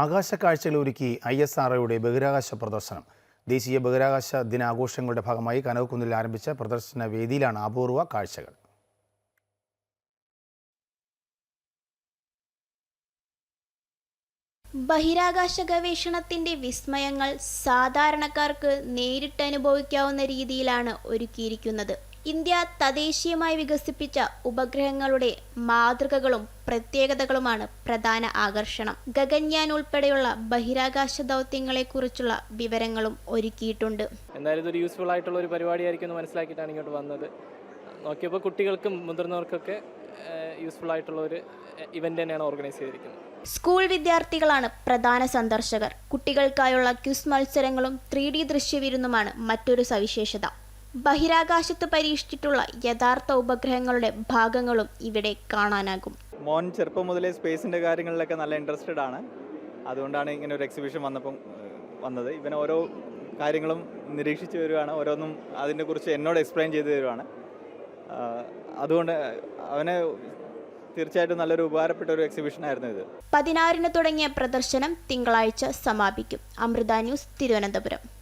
ആകാശ കാഴ്ചകൾ ഒരുക്കി ഐ എസ് ആർ ബഹിരാകാശ പ്രദർശനം. ദേശീയ ബഹിരാകാശ ദിനാഘോഷങ്ങളുടെ ഭാഗമായി കനകക്കുന്നിൽ ആരംഭിച്ച പ്രദർശന വേദിയിലാണ് അപൂർവ കാഴ്ചകൾ. ബഹിരാകാശ ഗവേഷണത്തിന്റെ വിസ്മയങ്ങൾ സാധാരണക്കാർക്ക് നേരിട്ട് അനുഭവിക്കാവുന്ന രീതിയിലാണ് ഒരുക്കിയിരിക്കുന്നത്. ഇന്ത്യ തദ്ദേശീയമായി വികസിപ്പിച്ച ഉപഗ്രഹങ്ങളുടെ മാതൃകകളും പ്രത്യേകതകളുമാണ് പ്രധാന ആകർഷണം. ഗഗൻയാൻ ഉൾപ്പെടെയുള്ള ബഹിരാകാശ ദൗത്യങ്ങളെക്കുറിച്ചുള്ള വിവരങ്ങളും ഒരുക്കിയിട്ടുണ്ട്. എന്തായാലും ഇതൊരു യൂസ്ഫുൾ ആയിട്ടുള്ള ഒരു പരിപാടിയായിരിക്കും മനസ്സിലാക്കിയിട്ടാണ് ഇങ്ങോട്ട് വന്നത്. നോക്കിയപ്പോൾ കുട്ടികൾക്കും മുതിർന്നവർക്കൊക്കെ യൂസ്ഫുൾ ആയിട്ടുള്ള ഒരു ഇവന്റ് തന്നെയാണ് ഓർഗനൈസ് ചെയ്തിരിക്കുന്നത്. സ്കൂൾ വിദ്യാർത്ഥികളാണ് പ്രധാന സന്ദർശകർ. കുട്ടികൾക്കായുള്ള ക്വിസ് മത്സരങ്ങളും ത്രീ ഡി ദൃശ്യവിരുന്നുമാണ് മറ്റൊരു സവിശേഷത. ബഹിരാകാശത്ത് പരീക്ഷിച്ചിട്ടുള്ള യഥാർത്ഥ ഉപഗ്രഹങ്ങളുടെ ഭാഗങ്ങളും ഇവിടെ കാണാനാകും. മോൻ ചെറുപ്പം മുതലേ സ്പേസിന്റെ കാര്യങ്ങളിലൊക്കെ നല്ല ഇൻട്രസ്റ്റഡ് ആണ്. അതുകൊണ്ടാണ് ഇങ്ങനെ ഒരു എക്സിബിഷൻ വന്നപ്പം വന്നത്. ഇവൻ ഓരോ കാര്യങ്ങളും നിരീക്ഷിച്ച് വരുവാണ് ഓരോന്നും അതിനെക്കുറിച്ച് എന്നോട് എക്സ്പ്ലെയിൻ ചെയ്തു തരുവാണ് അതുകൊണ്ട് അവന് തീർച്ചയായിട്ടും നല്ലൊരു ഉപകാരപ്പെട്ട ഒരു എക്സിബിഷൻ ആയിരുന്നു ഇത്. പതിനാറിന് തുടങ്ങിയ പ്രദർശനം തിങ്കളാഴ്ച സമാപിക്കും. അമൃത ന്യൂസ് തിരുവനന്തപുരം.